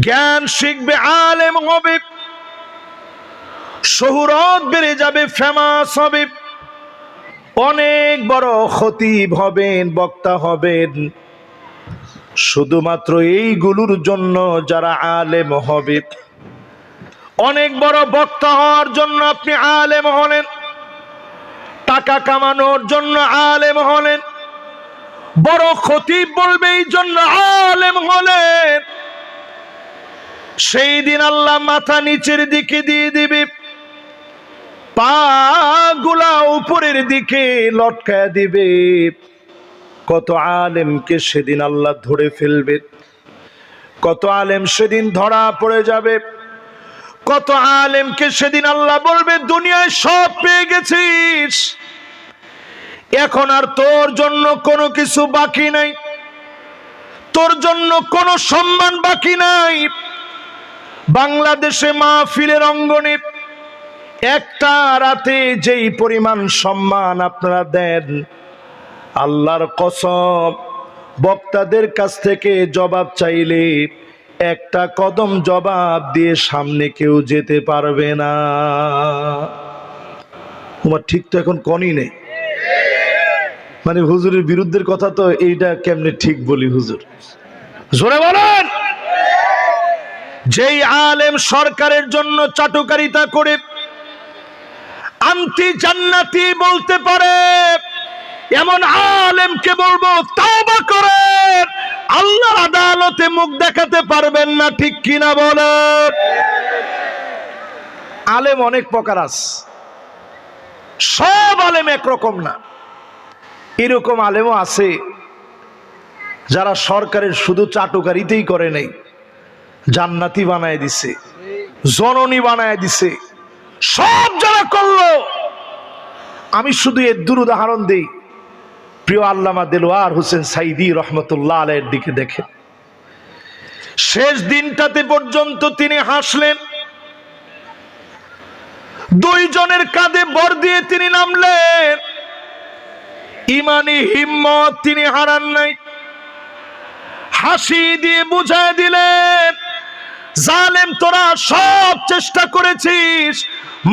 জ্ঞান শিখবে, আলেম হবে। শহুরত বেড়ে যাবে, ফেমাস হবে। অনেক বড় খতিব হবেন, বক্তা হবেন। শুধুমাত্র এইগুলোর জন্য যারা আলেম হবে। অনেক বড় বক্তা হওয়ার জন্য আপনি আলেম হলেন। টাকা কামানোর জন্য আলেম হলেন। বড় খতিব বলবে, এই জন্য আলেম হলেন সেই দিন আল্লাহ মাথা নিচের দিকে দিয়ে দিবে। পা গুলা উপরের দিকে লটকায় দিবে। কত আলেমকে সেদিন আল্লাহ ধরে ফেলবে। কত আলেম সেদিন ধরা পড়ে যাবে। কত আলেমকে সেদিন আল্লাহ বলবে, দুনিয়ায় সব পেয়ে গেছিস। এখন আর তোর জন্য কোনো কিছু বাকি নাই। তোর জন্য কোনো সম্মান বাকি নাই। বাংলাদেশে মাহফিলের অঙ্গনে একটা রাতে যেই পরিমাণ সম্মান আপনারা দেন, আল্লাহর কসম, বক্তাদের কাছ থেকে জবাব চাইলে একটা কদম জবাব দিয়ে সামনে কেউ যেতে পারবে না। তোমার ঠিক তো এখন কনই নেই। মানে হুজুরের বিরুদ্ধের কথা তো এইটা কেমনে ঠিক বলি হুজুর? জোরে বলেন। যেই আলেম সরকারের জন্য চাটুকারিতা করে আন্তি জান্নাতি বলতে পারে, এমন আলেমকে বলব, তাওবা করেন আল্লাহর আদালতে মুখ দেখাতে পারবেন না, ঠিক কিনা বলেন? আলেম অনেক প্রকার আছে। সব আলেম একরকম না। এরকম আলেমও আছে যারা সরকারের শুধু চাটুকারিতেই করে নেই, জান্নাতি বানায় দিছে, জননী বানায় দিছে, সব যারা করল। আমি শুধু এর দূর উদাহরণ দেই। প্রিয় আল্লামা দেলোয়ার হোসেন সাইদি রহমতুল্লাহ আলের দিকে দেখেন। শেষ দিনটাতে পর্যন্ত তিনি হাসলেন। দুইজনের কাঁধে বর দিয়ে তিনি নামলেন। ইমানি হিম্মত তিনি হারান নাই। হাসি দিয়ে বুঝায় দিলেন, জালেম, তোরা সব চেষ্টা করেছিস।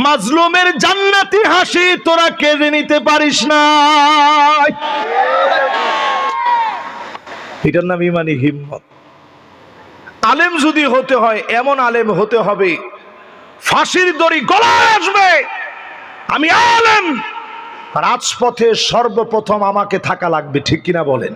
মাজলুমের জান্নাতি হাসি তোরা কেঁদে নিতে পারিস না। এটার নাম ইমানি হিম্মত। আলেম যদি হতে হয়, এমন আলেম হতে হবে, ফাঁসির দড়ি গলায় আসবে। আমি আলেম রাজপথে সর্বপ্রথম আমাকে থাকা লাগবে ঠিক কিনা বলেন?